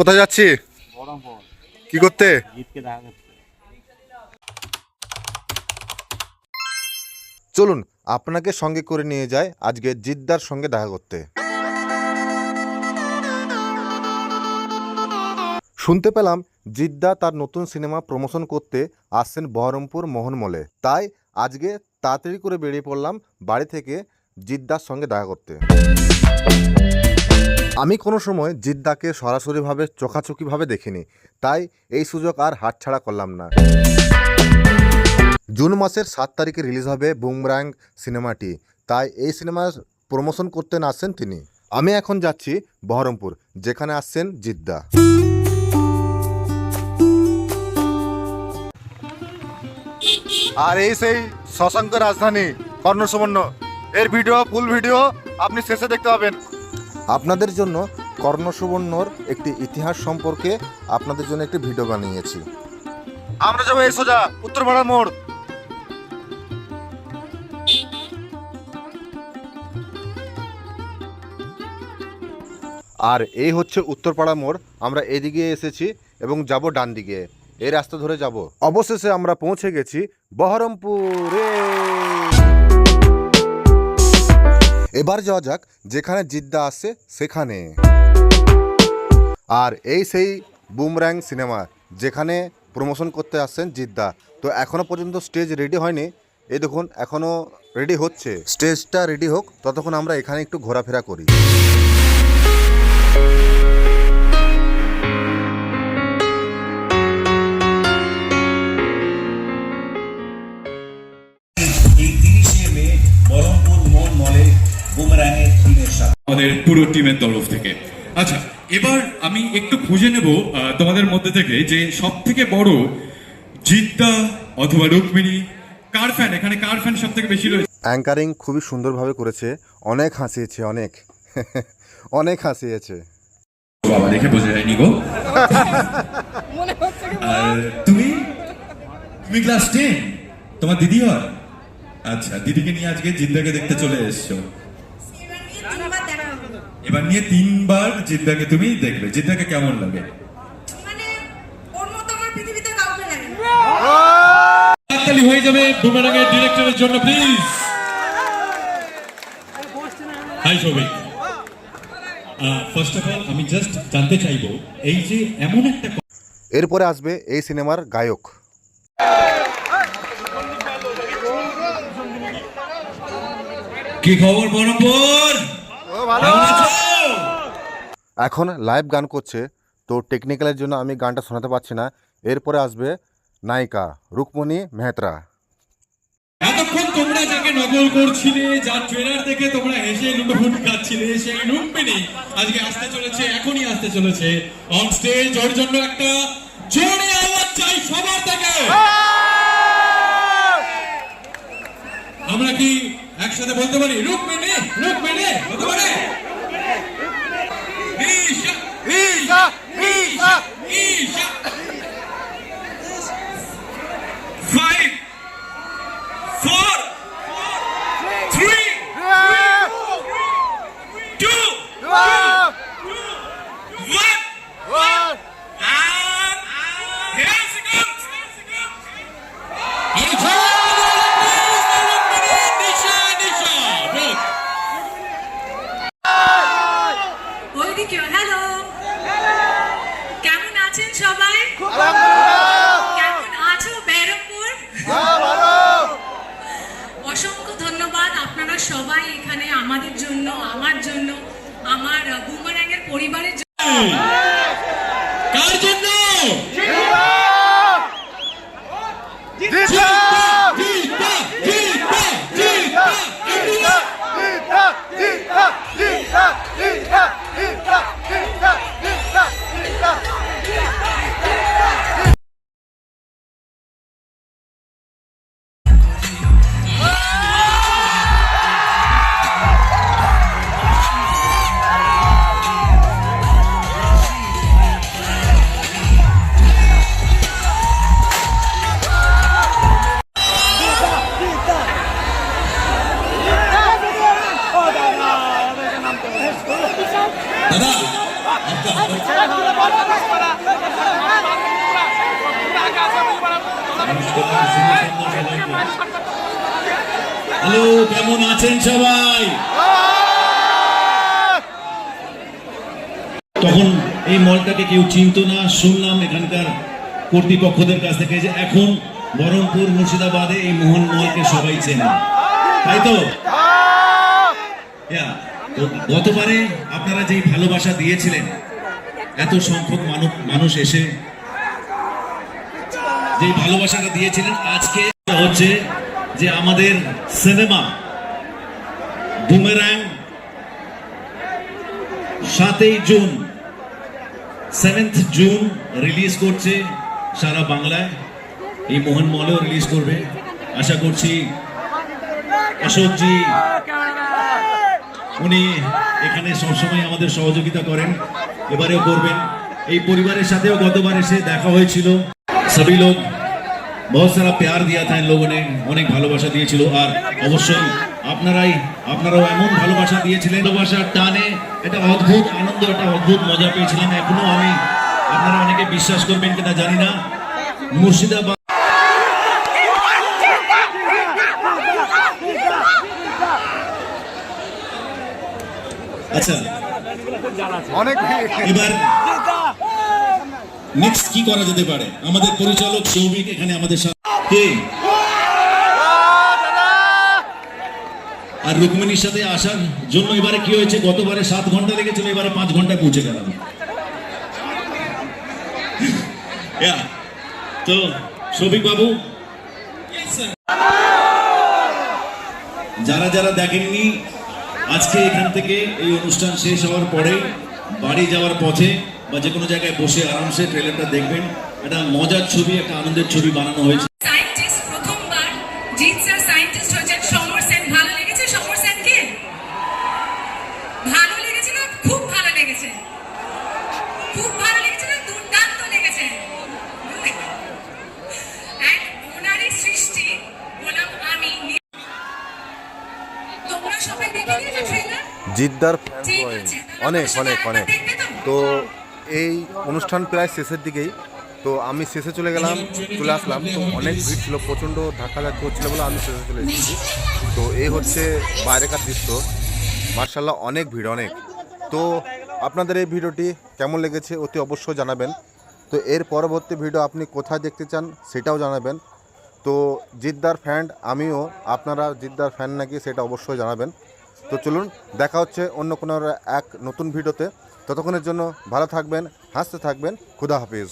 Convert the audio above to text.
কোথায় যাচ্ছি? কি করতে? চলুন, আপনাকে সঙ্গে করে নিয়ে যায় আজকে জিদ্দার সঙ্গে দেখা করতে। শুনতে পেলাম জিদ্দা তার নতুন সিনেমা প্রমোশন করতে আসছেন বহরমপুর মোহনমলে তাই আজকে তাড়াতাড়ি করে বেরিয়ে পড়লাম বাড়ি থেকে জিদ্দার সঙ্গে দেখা করতে। আমি কোনো সময় জিদ্দাকে সরাসরিভাবে, চোখাচোখিভাবে দেখিনি। তাই এই সুযোগ আর হাতছাড়া করলাম না। জুন মাসের সাত তারিখে রিলিজ হবে বুমরাং সিনেমাটি। তাই এই সিনেমার প্রমোশন করতে না আসছেন তিনি। আমি এখন যাচ্ছি বহরমপুর, যেখানে আসছেন জিদ্দা। আর এই সেই শশাঙ্ক রাজধানী কর্ণ সুবর্ণ এর ভিডিও ফুল ভিডিও আপনি শেষে দেখতে পাবেন। আপনাদের জন্য কর্ণ সুবর্ণর একটি ইতিহাস সম্পর্কে আপনাদের জন্য একটি ভিডিও বানিয়েছি। আমরা যাব এই সোজা উত্তরপাড়া মোড়। আর এই হচ্ছে উত্তরপাড়া মোড় আমরা এদিকে এসেছি এবং যাব ডান দিকে এই রাস্তা ধরে যাব। অবশেষে আমরা পৌঁছে গেছি বহরমপুরে। এবার যাওয়া যাক যেখানে জিদ্দা আসছে সেখানে। আর এই সেই বুমর্যাং সিনেমা যেখানে প্রমোশন করতে আসছেন জিদ্দা। তো এখনও পর্যন্ত স্টেজ রেডি হয়নি। এই দেখুন এখনও রেডি হচ্ছে। স্টেজটা রেডি হোক, ততক্ষণ আমরা এখানে একটু ঘোরাফেরা করি। আমাদের পুরো টিমের তরফ থেকে। আচ্ছা এবার আমি একটু খুঁজে নেব আহ, তোমাদের মধ্যে থেকে যে সব থেকে বড় জিদ্দা অথবা রুক্মিণী কার ফ্যান এখানে কার ফ্যান সব থেকে বেশি রয়েছে? অ্যাঙ্কারিং খুবই সুন্দরভাবে করেছে। অনেক হাসিয়েছে অনেক। অনেক হাসিয়েছে। বাবা দেখে বোঝা যায়নি গো। আর তুমি? তুমি ক্লাস টেন তোমার দিদি হয়? আচ্ছা দিদিকে নিয়ে আজকে জিদ্দাকে দেখতে চলে এসছো। এবার নিয়ে তিনবার জিদ্দাকে তুমি দেখবে। জিদ্দাকে কেমন লাগে? মানে হাততালি হয়ে যাবে ডিরেক্টরের জন্য please hi Souvik first of all আমি জাস্ট জানতে চাইব এই যে এমন একটা এরপরে আসবে এই সিনেমার গায়ক। কি খবর বহরমপুর এখন লাইভ গান করছে তো টেকনিক্যালের জন্য আমি গানটা শোনাতে পারছি না। এরপরে আসবে নায়িকা রুকমণি মেহত্রা এতক্ষণ তোমরা যাকে নকল করছিলে যার ট্রেলার দেখে তোমরা হেসে লুটোফুট খাচ্ছিলে সেই আজকে আসতে চলেছে এখনই আসতে চলেছে। অন স্টেজ ওর জন্য একটা জোরে আওয়াজ চাই সবার থেকে। আমরা কি একসাথে বলতে পারি? রুক্মিণী রুক্মিণী বলতে পারে? This, this হ্যালো, কেমন আছেন সবাই? তখন এই মলটাকে কেউ চিনতো না, শুনলাম এখানকার কর্তৃপক্ষদের কাছ থেকে যে এখন বহরমপুর মুর্শিদাবাদে এই মোহন মলকে সবাই চেনে। তাই তো? গতবারে আপনারা যেই ভালোবাসা দিয়েছিলেন, এত সংখ্যক মানুষ মানুষ এসে যে ভালোবাসাটা দিয়েছিলেন আজকে হচ্ছে যে আমাদের সিনেমা বুমেরাং সাতই জুন সেভেন্থ জুন রিলিজ করছে সারা বাংলায়। এই মোহন মলেও রিলিজ করবে। আশা করছি অশোকজি, উনি এখানে সবসময় আমাদের সহযোগিতা করেন। এবারেও করবেন। এই পরিবারের সাথেও গতবার এসে দেখা হয়েছিল। সবই লোক বহুত সারা প্যার দিয়া থা লোকনে অনেক অনেক ভালোবাসা দিয়েছিল আর অবশ্যই আপনারাই আপনারাও এমন ভালোবাসা দিয়েছিলেন ভালোবাসার টানে একটা অদ্ভুত আনন্দ একটা অদ্ভুত মজা পেয়েছিলাম এখনও আমি আপনারা অনেকে বিশ্বাস করবেন কিনা জানি না মুর্শিদাবাদ আচ্ছা। অনেক এবার নেক্সট কি করা যেতে পারে? আমাদের পরিচালক সৌভিক এখানে আমাদের সাথে? আর রুকমিনীর সাথে আসার জন্য এবারে কি হয়েছে? গতবারে সাত ঘণ্টা লেগেছিল, এবারে পাঁচ ঘন্টায় পৌঁছে গেলাম। তো সৌভিক বাবু, যারা যারা দেখেননি, আজকে এখান থেকে এই অনুষ্ঠান শেষ হওয়ার পরে বাড়ি যাওয়ার পথে বা যে কোনো জায়গায় বসে আরামসে ট্রেলারটা দেখবেন। একটা মজার ছবি একটা আনন্দের ছবি বানানো হয়েছে। সায়েন্টিস্ট প্রথমবার। জিৎ স্যার সায়েন্টিস্ট হয়েছেন। সমর সেন ভালো লেগেছে সমর সেনকে ভালো লেগেছে না? খুব ভালো লেগেছে। খুব ভালো লেগেছে না? দুর্দান্ত লেগেছে। And ওনারই সৃষ্টি বললাম আমি নি- তোমরা সবাই দেখে নিয়েছো ট্রেলার জিদ্দার ফ্যান অনেক অনেক অনেক। তো? এই অনুষ্ঠান প্রায় শেষের দিকেই। তো আমি শেষে চলে গেলাম, চলে আসলাম। তো অনেক ভিড় ছিল, প্রচণ্ড ধাক্কা ধাক্কি হচ্ছিল বলে আমি শেষে চলে এসেছি। তো এই হচ্ছে বাইরেকার দৃশ্য। মার্শাল্লাহ, অনেক ভিড়, অনেক। তো আপনাদের এই ভিডিওটি কেমন লেগেছে অতি অবশ্যই জানাবেন। তো এর পরবর্তী ভিডিও আপনি কোথায় দেখতে চান সেটাও জানাবেন। তো জিদ্দার ফ্যান আমিও, আপনারা জিদ্দার ফ্যান নাকি সেটা অবশ্যই জানাবেন। তো চলুন, দেখা হচ্ছে অন্য কোনো এক নতুন ভিডিওতে। ততক্ষণের জন্য ভালো থাকবেন হাসতে থাকবেন খুদা হাফিজ।